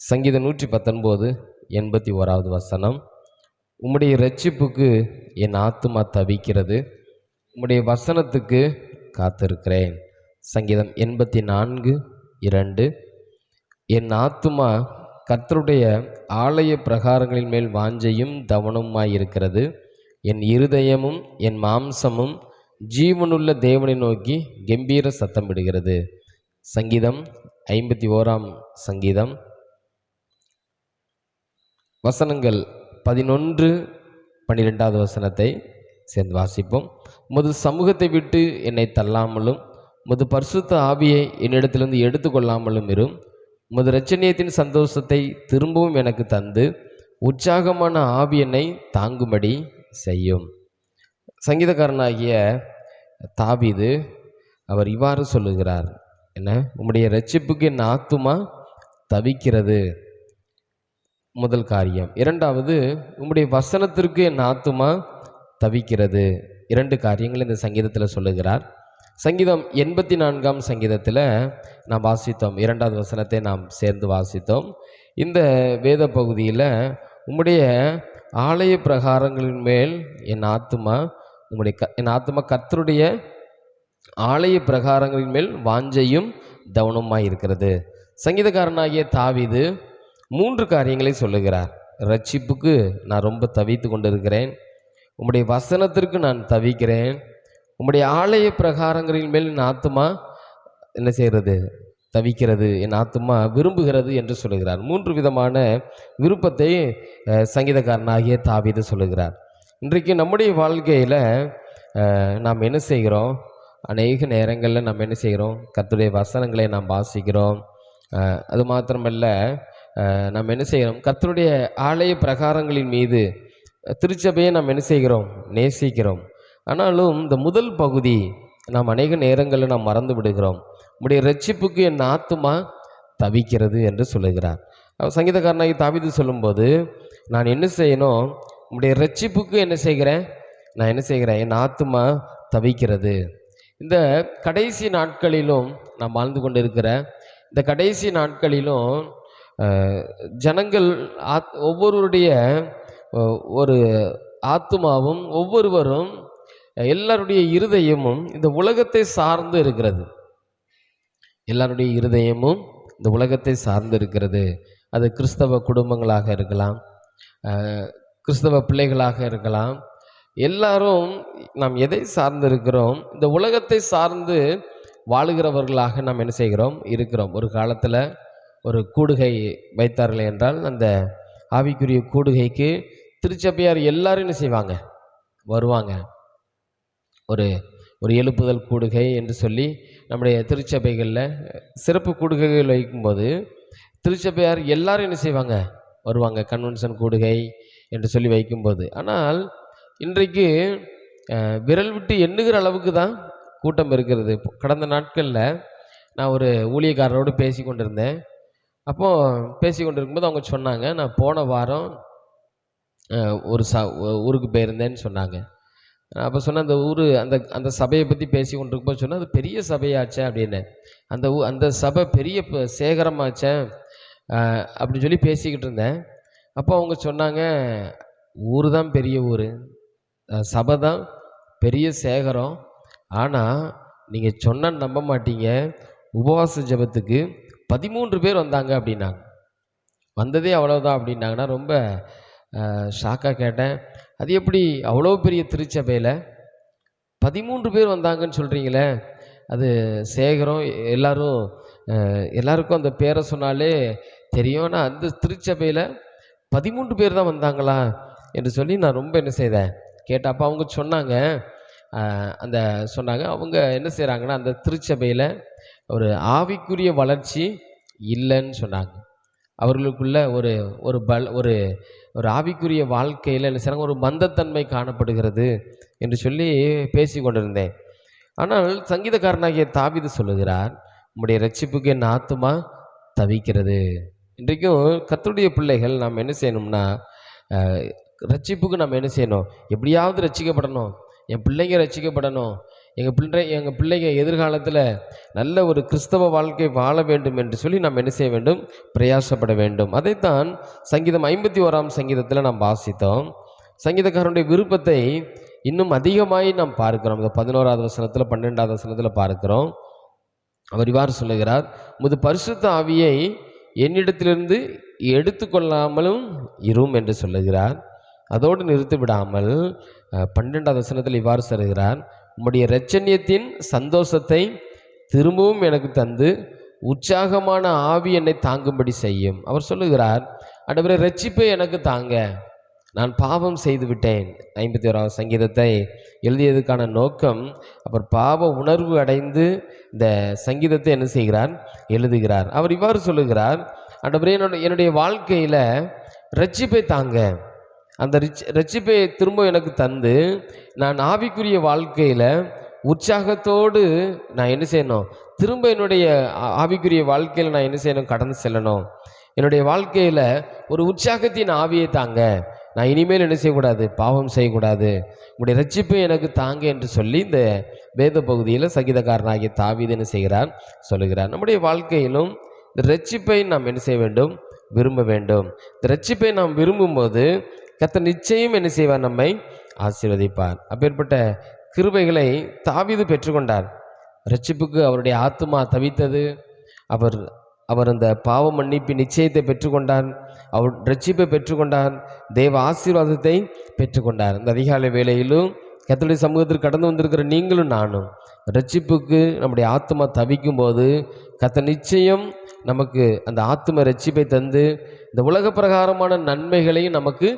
சங்கீதம் நூற்றி பத்தொன்பது எண்பத்தி ஓராவது வசனம். உம்முடைய ரட்சிப்புக்கு என் ஆத்துமா தவிக்கிறது. உம்முடைய வசனத்துக்கு காத்திருக்கிறேன். சங்கீதம் எண்பத்தி நான்கு இரண்டு. என் ஆத்துமா கர்த்தருடைய ஆலய பிரகாரங்களின் மேல் வாஞ்சையும் தவனமாய் இருக்கிறது. என் இருதயமும் என் மாம்சமும் ஜீவனுள்ள தேவனை நோக்கி கம்பீர சத்தமிடுகிறது. சங்கீதம் ஐம்பத்தி ஓராம் சங்கீதம். வசனங்கள் பதினொன்று பன்னிரெண்டாவது வசனத்தை சேர்ந்து வாசிப்போம். முது சமூகத்தை விட்டு என்னை தள்ளாமலும் முது பரிசுத்த ஆவியை என்னிடத்திலிருந்து எடுத்துக்கொள்ளாமலும் இரும். முது ரச்சனியத்தின் சந்தோஷத்தை திரும்பவும் எனக்கு தந்து உற்சாகமான ஆவி என்னை தாங்கும்படி செய்யும். சங்கீதக்காரனாகிய தாவிது அவர் இவ்வாறு சொல்லுகிறார். என்ன? உம்முடைய ரட்சிப்புக்கு என் ஆத்துமா தவிக்கிறது. முதல் காரியம். இரண்டாவது உம்முடைய வசனத்திற்கு என் ஆத்துமா தவிக்கிறது. இரண்டு காரியங்கள் இந்த சங்கீதத்தில் சொல்லுகிறார். சங்கீதம் எண்பத்தி நான்காம் சங்கீதத்தில் நாம் வாசித்தோம். இரண்டாவது வசனத்தை நாம் சேர்ந்து வாசித்தோம். இந்த வேத பகுதியில் உம்முடைய ஆலய பிரகாரங்களின் மேல் என் ஆத்துமா உங்களுடைய க என் ஆத்துமா கர்த்தருடைய ஆலய பிரகாரங்களின் மேல் வாஞ்சையும் தவனமாக இருக்கிறது. சங்கீதக்காரனாகிய தாவிது மூன்று காரியங்களை சொல்லுகிறார். ரட்சிப்புக்கு நான் ரொம்ப தவித்து கொண்டிருக்கிறேன். உம்முடைய வசனத்திற்கு நான் தவிக்கிறேன். உம்முடைய ஆலய பிரகாரங்களின் மேல் என் ஆத்துமா என்ன செய்கிறது? தவிக்கிறது. என் ஆத்துமா விரும்புகிறது என்று சொல்லுகிறார். மூன்று விதமான விருப்பத்தை சங்கீதக்காரனாகிய தாவித சொல்லுகிறார். இன்றைக்கு நம்முடைய வாழ்க்கையில் நாம் என்ன செய்கிறோம்? அநேக நேரங்களில் நம்ம என்ன செய்கிறோம்? கத்துடைய வசனங்களை நாம் வாசிக்கிறோம். அது மாத்திரமல்ல நம்ம நாம் என்ன செய்கிறோம்? கர்த்தருடைய ஆலய பிரகாரங்களின் மீது திருச்சபையை நாம் என்ன செய்கிறோம்? நேசிக்கிறோம். ஆனாலும் இந்த முதல் பகுதி நாம் அநேக நேரங்களில் நாம் மறந்து விடுகிறோம். உடைய ரட்சிப்புக்கு என் ஆத்துமா தவிக்கிறது என்று சொல்லுகிறார். சங்கீதக்காரனாகி தாவிது சொல்லும்போது நான் என்ன செய்யணும்? உம்முடைய ரட்சிப்புக்கு என்ன செய்கிறேன்? நான் என்ன செய்கிறேன்? என் ஆத்துமா தவிக்கிறது. இந்த கடைசி நாட்களிலும் நாம் வாழ்ந்து கொண்டிருக்கிற இந்த கடைசி நாட்களிலும் ஜனங்கள் ஆத் ஒவ்வொருவருடைய ஒரு ஆத்துமாவும் ஒவ்வொருவரும் எல்லாருடைய இருதயமும் இந்த உலகத்தை சார்ந்து இருக்கிறது. எல்லாருடைய இருதயமும் இந்த உலகத்தை சார்ந்து இருக்கிறது. அது கிறிஸ்தவ குடும்பங்களாக இருக்கலாம் கிறிஸ்தவ பிள்ளைகளாக இருக்கலாம். எல்லாரும் நாம் எதை சார்ந்து இருக்கிறோம்? இந்த உலகத்தை சார்ந்து வாழுகிறவர்களாக நாம் என்ன செய்கிறோம்? இருக்கிறோம். ஒரு காலத்தில் ஒரு கூடுகை வைத்தார்கள் என்றால் அந்த ஆவிக்குரிய கூடுகைக்கு திருச்சபையார் எல்லாரும் என்ன செய்வாங்க? வருவாங்க. ஒரு ஒரு எழுப்புதல் கூடுகை என்று சொல்லி நம்முடைய திருச்சபைகளில் சிறப்பு கூடுகைகள் வைக்கும்போது திருச்சபையார் எல்லாரும் என்ன செய்வாங்க? வருவாங்க. கன்வென்ஷன் கூடுகை என்று சொல்லி வைக்கும்போது. ஆனால் இன்றைக்கு விரல் விட்டு எண்ணுகிற அளவுக்கு தான் கூட்டம் இருக்கிறது. இப்போ கடந்த நாட்களில் நான் ஒரு ஊழியக்காரரோடு பேசி கொண்டிருந்தேன் அப்போது பேசி கொண்டிருக்கும்போது அவங்க சொன்னாங்க நான் போன வாரம் ஒரு ச ஊருக்கு போயிருந்தேன்னு சொன்னாங்க. அப்போ சொன்ன அந்த ஊர் அந்த அந்த சபையை பற்றி பேசி கொண்டிருக்கும்போது சொன்னால் அது பெரிய சபையாச்சே அப்படின்னு. அந்த ஊ அந்த சபை பெரிய சேகரமாச்சேன் சேகரமாச்சே அப்படின்னு சொல்லி பேசிக்கிட்டு இருந்தேன் அப்போ அவங்க சொன்னாங்க ஊர் தான் பெரிய ஊர். சபை தான் பெரிய சேகரம். ஆனால் நீங்கள் சொன்னால் நம்ப மாட்டீங்க. உபவாச ஜெபத்துக்கு பதிமூன்று பேர் வந்தாங்க அப்படின்னாங்க. வந்ததே அவ்வளோதான் அப்படின்னாங்கன்னா ரொம்ப ஷாக்காக கேட்டேன். அது எப்படி அவ்வளோ பெரிய திருச்சபையில்? பதிமூன்று பேர் வந்தாங்கன்னு சொல்கிறீங்களே அது சேகரம் எல்லோரும் எல்லாருக்கும் அந்த பேரை சொன்னாலே தெரியும். ஆனால் அந்த திருச்சபையில் பதிமூன்று பேர் தான் வந்தாங்களா என்று சொல்லி நான் ரொம்ப என்ன செய்தேன். கேட்டேன் அப்போ அவங்க சொன்னாங்க. அந்த சொன்னாங்க. அவங்க என்ன செய்கிறாங்கன்னா அந்த திருச்சபையில் ஒரு ஆவிக்குரிய வளர்ச்சி இல்லைன்னு சொன்னாங்க. அவர்களுக்குள்ள ஒரு ஒரு பல் ஒரு ஒரு ஆவிக்குரிய வாழ்க்கையில் என்ன செய்கிறாங்க ஒரு மந்தத்தன்மை காணப்படுகிறது என்று சொல்லி பேசி கொண்டிருந்தேன். ஆனால் சங்கீதக்காரனாகிய தாவிது சொல்லுகிறார் உம்முடைய ரட்சிப்புக்கு என் ஆத்துமா தவிக்கிறது. இன்றைக்கும் கத்தருடைய பிள்ளைகள் நாம் என்ன செய்யணும்னா ரட்சிப்புக்கு நம்ம என்ன செய்யணும்? எப்படியாவது ரட்சிக்கப்படணும் என் பிள்ளைங்க ரட்சிக்கப்படணும் எங்கள் பிள்ளை எங்கள் பிள்ளைங்க எதிர்காலத்தில் நல்ல ஒரு கிறிஸ்தவ வாழ்க்கை வாழ வேண்டும் என்று சொல்லி நாம் என்ன செய்ய வேண்டும்? பிரயாசப்பட வேண்டும். அதைத்தான் சங்கீதம் ஐம்பத்தி ஓராம் சங்கீதத்தில் நாம் வாசித்தோம். சங்கீதக்காரனுடைய விருப்பத்தை இன்னும் அதிகமாய் நாம் பார்க்கிறோம். இந்த பதினோராவது வசனத்தில் பன்னெண்டாவது வசனத்தில் பார்க்கிறோம். அவர் இவ்வாறு சொல்லுகிறார் முது பரிசுத்த ஆவியை என்னிடத்திலிருந்து எடுத்துக்கொள்ளாமலும் இரும் என்று சொல்லுகிறார். அதோடு நிறுத்திவிடாமல் பன்னெண்டாவது வசனத்தில் இவ்வாறு சொல்லுகிறார் உம்முடைய இரட்சண்யத்தின் சந்தோஷத்தை திரும்பவும் எனக்கு தந்து உற்சாகமான ஆவி என்னை தாங்கும்படி செய்யும். அவர் சொல்லுகிறார் ஆண்டவரே ரட்சிப்பை எனக்கு தாங்க. நான் பாவம் செய்து விட்டேன் ஐம்பத்தி ஓராவது சங்கீதத்தை எழுதியதுக்கான நோக்கம் அவர் பாவ உணர்வு அடைந்து இந்த சங்கீதத்தை என்ன செய்கிறார்? எழுதுகிறார். அவர் இவ்வாறு சொல்லுகிறார் ஆண்டவரே என்னுடைய என்னுடைய வாழ்க்கையில் ரட்சிப்பை தாங்க. அந்த ரிச் ரட்சிப்பை திரும்ப எனக்கு தந்து நான் ஆவிக்குரிய வாழ்க்கையில் உற்சாகத்தோடு நான் என்ன செய்யணும்? திரும்ப என்னுடைய ஆவிக்குரிய வாழ்க்கையில் நான் என்ன செய்யணும்? கடந்து செல்லணும். என்னுடைய வாழ்க்கையில் ஒரு உற்சாகத்தின் ஆவியை தாங்க. நான் இனிமேல் என்ன செய்யக்கூடாது? பாவம் செய்யக்கூடாது. உங்களுடைய ரட்சிப்பை எனக்கு தாங்க என்று சொல்லி இந்த வேத பகுதியில் சங்கீதக்காரனாகிய தாவீது என்ன செய்கிறார்? சொல்லுகிறார். நம்முடைய வாழ்க்கையிலும் இந்த ரட்சிப்பை நாம் என்ன செய்ய வேண்டும்? விரும்ப வேண்டும். இந்த ரட்சிப்பை நாம் விரும்பும்போது கர்த்தர் நிச்சயம் என்ன செய்வார்? நம்மை ஆசீர்வதிப்பார். அப்பேற்பட்ட கிருபைகளை தாவிது பெற்றுக்கொண்டார். ரட்சிப்புக்கு அவருடைய ஆத்துமா தவித்தது. அவர் அவர் அந்த பாவ மன்னிப்பு நிச்சயத்தை பெற்றுக்கொண்டார். அவர் ரட்சிப்பை பெற்றுக்கொண்டார். தேவ ஆசீர்வாதத்தை பெற்றுக்கொண்டார். இந்த அதிகாலை வேளையிலும் கர்த்தருடைய சமூகத்தில் கடந்து வந்திருக்கிற நீங்களும் நானும் ரட்சிப்புக்கு நம்முடைய ஆத்மா தவிக்கும் போது கத்த நிச்சயம் நமக்கு அந்த ஆத்ம ரட்சிப்பை தந்து இந்த உலக பிரகாரமான நன்மைகளையும் நமக்கு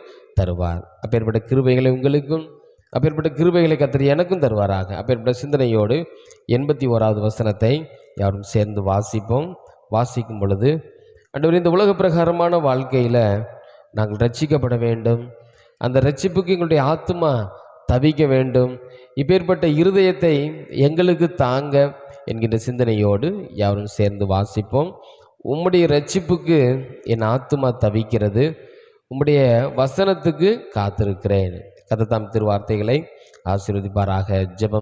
தருவார். அப்பேற்பட்ட கிருபைகளை உங்களுக்கும் அப்பேற்பட்ட கிருபைகளை கத்திரி எனக்கும் தருவாராக. அப்பேற்பட்ட சிந்தனையோடு எண்பத்தி ஓராவது வசனத்தை யாரும் சேர்ந்து வாசிப்போம். வாசிக்கும் பொழுது அண்டவர் இந்த உலக பிரகாரமான வாழ்க்கையில் நாங்கள் ரட்சிக்கப்பட வேண்டும். அந்த ரட்சிப்புக்கு எங்களுடைய ஆத்மா தவிக்க வேண்டும். இப்பேற்பட்ட இருதயத்தை எங்களுக்கு தாங்க என்கின்ற சிந்தனையோடு யாரும் சேர்ந்து வாசிப்போம். உம்முடைய ரட்சிப்புக்கு என் ஆத்துமா தவிக்கிறது. உம்முடைய வசனத்துக்கு காத்திருக்கிறேன். கதத்தாம் திருவார்த்தைகளை ஆசீர்வதிப்பாராக. ஜெபம்